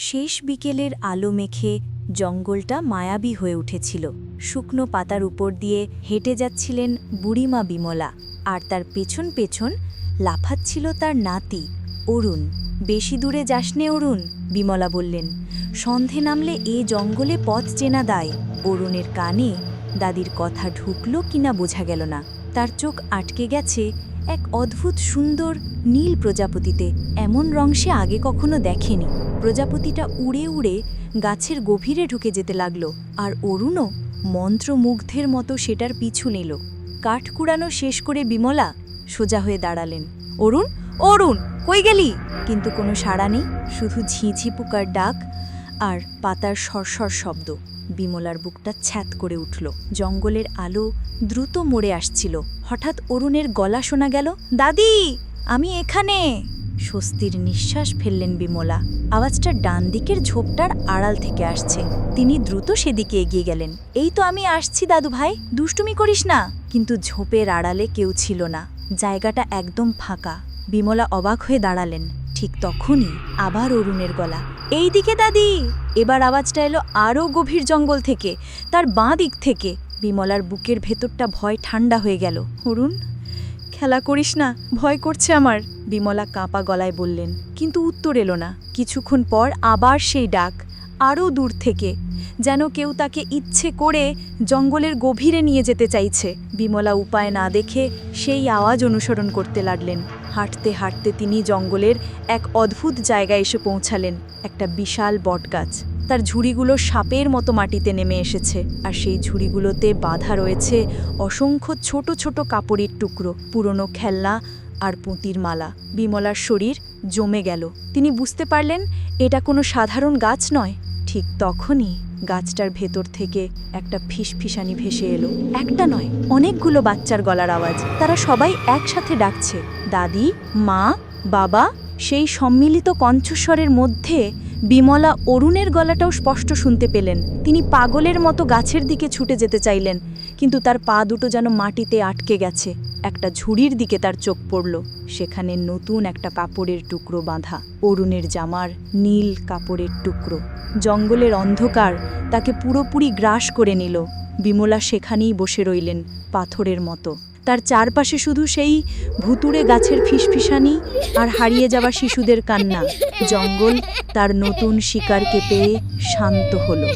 শেষ বিকেলের আলো মেখে জঙ্গলটা মায়াবী হয়ে উঠেছিল। শুকনো পাতার উপর দিয়ে হেঁটে যাচ্ছিলেন বুড়িমা বিমলা, আর তার পেছন পেছন লাফাচ্ছিল তার নাতি, অরুণ। বেশি দূরে যাসনে অরুণ? বিমলা বললেন। সন্ধে নামলে এ জঙ্গলে পথ চেনা দায়। অরুণের কানে দাদির কথা ঢুকলো কিনা বোঝা গেল না। তার চোখ আটকে গেছে এক অদ্ভুত সুন্দর নীল প্রজাপতিতে, এমন রং সে আগে কখনো দেখেনি। প্রজাপতিটা উড়ে উড়ে গাছের গভীরে ঢুকে যেতে লাগল, আর অরুণও মন্ত্রমুগ্ধের মতো সেটার পিছু নিল। কাঠ কুড়ানো শেষ করে বিমলা সোজা হয়ে দাঁড়ালেন। অরুণ অরুণ, কই গেলি? কিন্তু কোনো সাড়া নেই, শুধু ঝিঝি পোকার ডাক আর পাতার সরসর শব্দ। বিমলার বুকটা ছ্যাত করে উঠল। জঙ্গলের আলো দ্রুত মরে আসছিল। হঠাৎ অরুণের গলা শোনা গেল, দাদি, আমি এখানে! স্বস্তির নিঃশ্বাস ফেললেন বিমলা। আওয়াজটা ডান দিকের ঝোপটার আড়াল থেকে আসছে। তিনি দ্রুত সেদিকে এগিয়ে গেলেন। এই তো আমি আসছি, দাদু ভাই। দুষ্টুমি করিস না। কিন্তু ঝোপের আড়ালে কেউ ছিল না। জায়গাটা একদম ফাঁকা। বিমলা অবাক হয়ে দাঁড়ালেন। ঠিক তখনই আবার অরুণের গলা। এই দিকে দাদি! এবার আওয়াজটা এলো আরও গভীর জঙ্গল থেকে, তার বাঁ দিক থেকে। বিমলার বুকের ভেতরটা ভয় ঠান্ডা হয়ে গেল। অরুণ খেলা করিস না, ভয় করছে আমার। বিমলা কাঁপা গলায় বললেন, কিন্তু উত্তর এলো না। কিছুক্ষণ পর আবার সেই ডাক, আরও দূর থেকে, যেন কেউ তাকে ইচ্ছে করে জঙ্গলের গভীরে নিয়ে যেতে চাইছে। বিমলা উপায় না দেখে সেই আওয়াজ অনুসরণ করতে লাগলেন। হাঁটতে হাঁটতে তিনি জঙ্গলের এক অদ্ভুত জায়গায় এসে পৌঁছালেন, একটা বিশাল বটগাছ। তার ঝুড়িগুলো সাপের মতো মাটিতে নেমে এসেছে, আর সেই ঝুড়িগুলোতে বাঁধা রয়েছে অসংখ্য ছোট ছোট কাপড়ের টুকরো, পুরনো খেলনা আর পুঁতির মালা। বিমলার শরীর জমে গেল। তিনি বুঝতে পারলেন, এটা কোনো সাধারণ গাছ নয়। ঠিক তখনই গাছটার ভেতর থেকে একটা ফিসফিসানি ভেসে এলো। একটা নয়, অনেকগুলো বাচ্চার গলার আওয়াজ। তারা সবাই একসাথে ডাকছে, দাদি, মা, বাবা? সেই সম্মিলিত কণ্ঠস্বরের মধ্যে বিমলা অরুণের গলাটাও স্পষ্ট শুনতে পেলেন। তিনি পাগলের মতো গাছের দিকে ছুটে যেতে চাইলেন, কিন্তু তার পা দুটো যেন মাটিতে আটকে গেছে। একটা ঝুড়ির দিকে তার চোখ পড়ল, সেখানে নতুন একটা কাপড়ের টুকরো বাঁধা, অরুণের জামার নীল কাপড়ের টুকরো। জঙ্গলের অন্ধকার তাকে পুরোপুরি গ্রাস করে নিল। বিমলা সেখানেই বসে রইলেন, পাথরের মতো। তার চারপাশে শুধু সেই ভুতুড়ে গাছের ফিসফিসানি আর হারিয়ে যাওয়া শিশুদের কান্না। জঙ্গল তার নতুন শিকারকে পেয়ে শান্ত হলো।